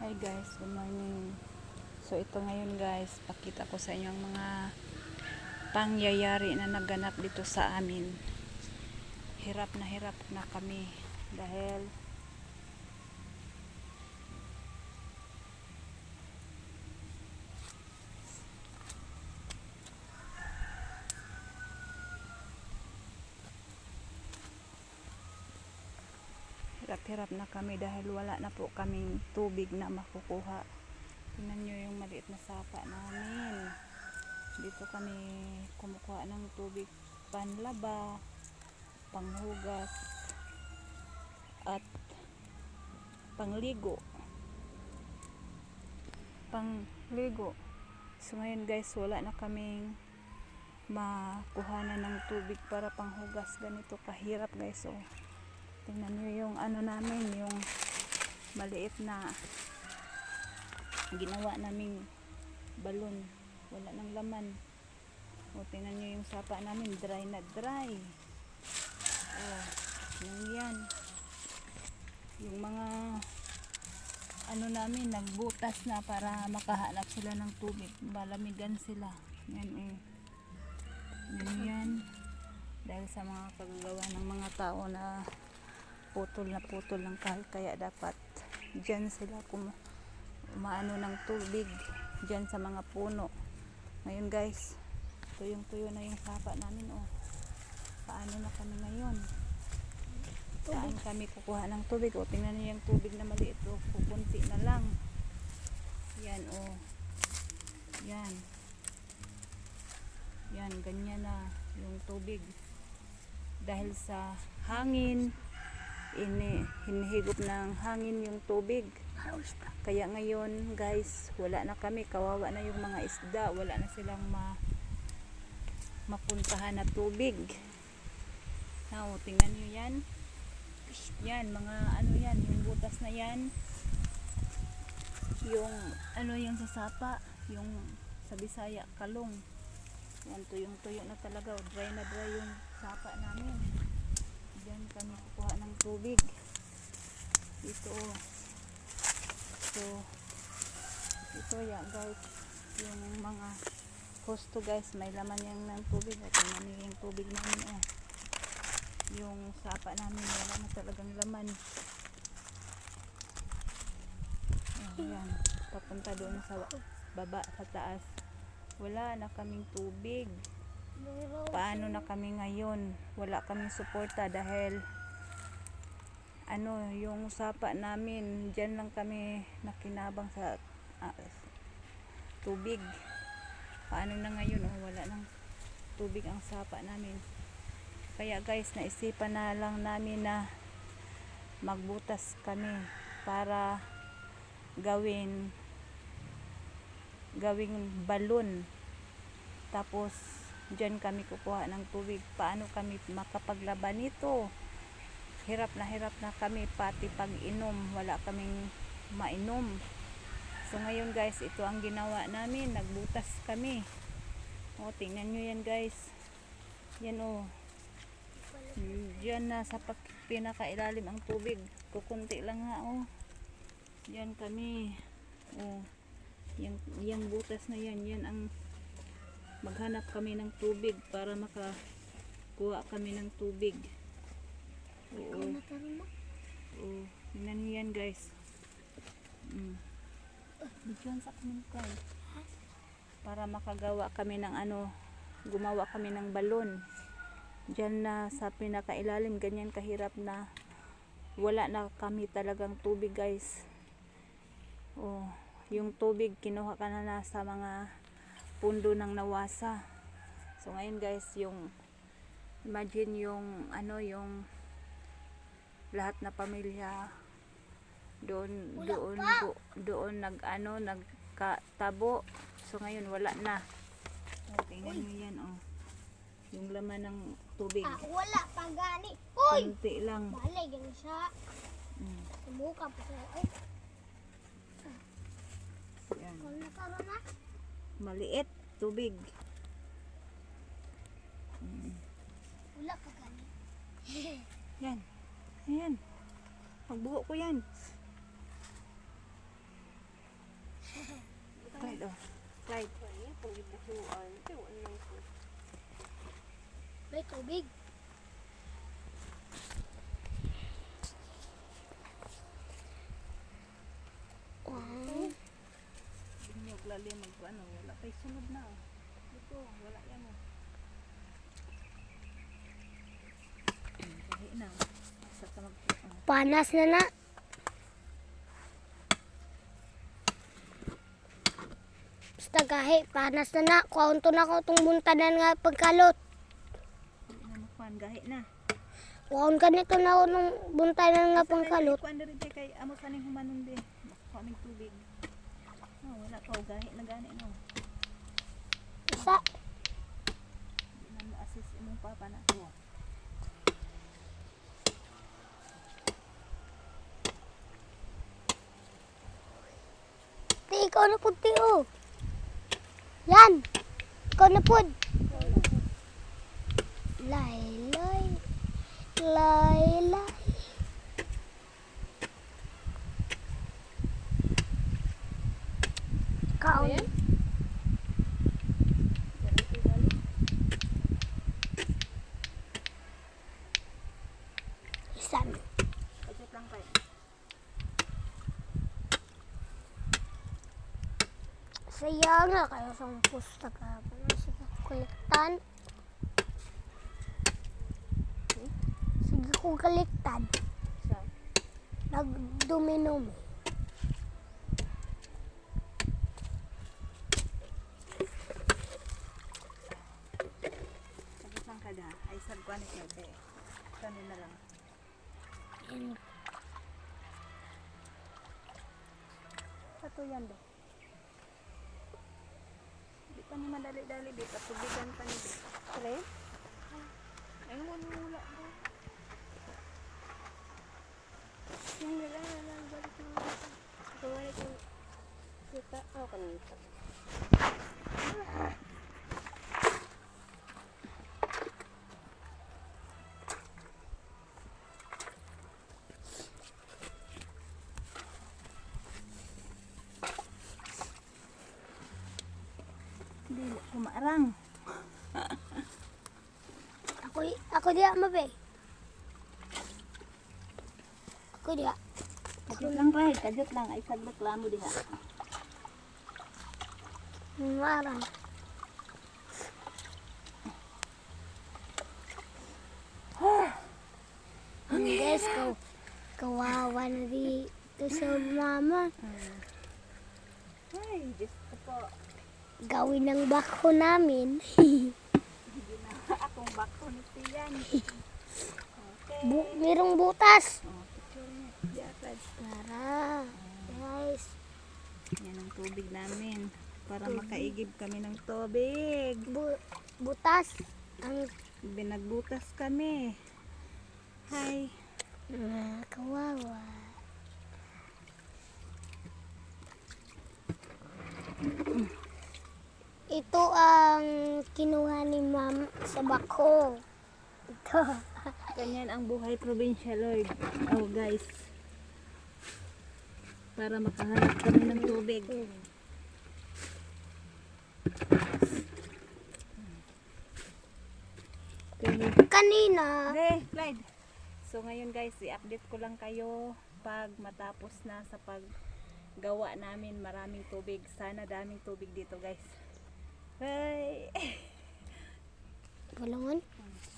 Hi guys, good morning. So ito ngayon guys, pakita ko sa inyo ang mga pangyayari na naganap dito sa amin. Hirap na hirap na kami dahil hirap-hirap na kami dahil wala na po kaming tubig na makukuha. Tingnan nyo yung maliit na sapa namin. Dito kami kumukuha ng tubig panlaba, panghugas, at pangligo. Pangligo. So ngayon guys, wala na kaming makuhanan ng tubig para panghugas. Ganito kahirap guys. Oh. Tingnan nyo yung ano namin, yung maliit na ginawa naming balon. Wala nang laman. O, tingnan nyo yung sapa namin, dry na dry. O, yung yan. Yung mga ano namin, nagbutas na para makahanap sila ng tubig. Malamigan sila. Yan eh. Yan yan. Dahil sa mga kagagawa ng mga tao na putol na putol ng kahit kaya dapat. Dyan sila kum umaano ng tubig dyan sa mga puno. Ngayon guys tuyong tuyo na yung sapa namin oh. Paano na kami ngayon? Saan kami kukuha ng tubig? Oh tingnan niyo yung tubig na maliit oh. Kukunti na lang. Yan oh. Yan. Yan ganyan na yung tubig. Dahil sa hangin ini hinihigop ng hangin yung tubig. Kaya ngayon guys wala na kami. Kawawa na yung mga isda. Wala na silang ma mapuntahan na tubig. Now tingnan nyo yan. Yan mga ano yan yung butas na yan. Yung ano yung sasapa yung sa Bisaya kalong. Yan tuyong tuyo na talaga. Dry na dry yung sapa namin kami kukuha ng tubig. Dito. oh. So, ito ya guys. Yung mga hosto guys, may laman yan ng tubig. At tingnan niyo yung tubig namin oh. Yung sapa namin, wala na talagang laman. Oh, yan. Papunta doon sa baba, sa taas. Wala na kaming tubig paano na kami ngayon? Wala kaming suporta dahil ano yung sapa namin dyan lang kami nakinabang sa ah, tubig. Paano na ngayon? Oh, wala nang tubig ang sapa namin. Kaya guys naisipan na lang namin na magbutas kami para gawin gawing balon. Tapos Diyan kami kukuha ng tubig. Paano kami makapaglaban nito? Hirap na hirap na kami pati pag inom. Wala kaming mainom. So ngayon guys, ito ang ginawa namin. Nagbutas kami. O, tingnan nyo yan guys. Yan o. Diyan na sa pinakailalim ang tubig. Kukunti lang nga o. Diyan kami. O. Yang, yang butas na yan. Yan ang maghanap kami ng tubig para makakuha kami ng tubig. Oo. Oo. Tingnan yan guys. Mm. Bigyan sa kami kay. Para makagawa kami ng ano, gumawa kami ng balon. Diyan na sa pinakailalim, ganyan kahirap na wala na kami talagang tubig guys. Oh, yung tubig kinuha ka na, na sa mga pundo ng nawasa. So ngayon guys, yung imagine yung ano yung lahat na pamilya doon doon do, doon nag ano nagkatabo. So ngayon wala na. Oh, tingnan niyo yan oh. Yung laman ng tubig. Ah, wala pa gani. Uy! Kunti lang. Bale, ganun siya. Mm, Sumuka pa siya. Ay, yan. kung nakaroon na. Maliit tubig. Wala pa gani. yan. Ayan. Pagbuo ko yan. Clyde, oh. Clyde. May tubig. Wow. Binyog lalim mag ano, wala pa'y sunod na oh. Dito, wala yan oh. Kahi na. Sa ka mag... Oh. Panas na na. Basta gahi, panas na na. Kaunto na ko itong buntanan nga pagkalot. Na makuhan, gahi na. Kaun ka nito na ko nung buntanan nga pagkalot. Kuan diri kay kay amo sa humanon di. Makuha mig tubig. No, wala pa oh, gahi na gani no. Na ma-assist imong papa na to. Ti, ikaw na po, ti, oh. Yan. Ikaw na po. Lay, lay. Lay, lay. Kaon. Dali ti dali. Isan. Ajut lang kay. Saya nga kayo sa pustaka. Sige, kuliktan. Sige kong kaliktan. Sa Nagdumi-numi. ajut lang kada. Ay sad kuan kay be. Kanin na lang. Sato yan be. Pa ni madali-dali di patubigan pa ni be. Kale? Ay wala wala ba. Yung nila na lang balik ng Gawa ko. Kita ako kanito. Kumarang. Ako, ako diya mabe. Ako diya. Kajut lang kay, kajut lang ay sad reklamo diha. Marang. Ang guys ko, kawawa na dito sa mama. Ay, Diyos ko po. Gawin ng bako namin. Hindi na akong bako ni Tiyan. Okay. Bu merong butas. Tara. Guys. Yan ang tubig namin. Para makaigib kami ng tubig. Bu butas. Ang Binagbutas kami. Hi. ah, kawawa. Ito ang kinuha ni ma'am sa bako. Ito. Ganyan ang buhay probinsya, Lord. Oh, guys. Para makahanap kami ng tubig. Kanina, Okay, Clyde. So ngayon guys, i-update ko lang kayo pag matapos na sa paggawa namin maraming tubig. Sana daming tubig dito guys. Ay. Walangan? Hmm.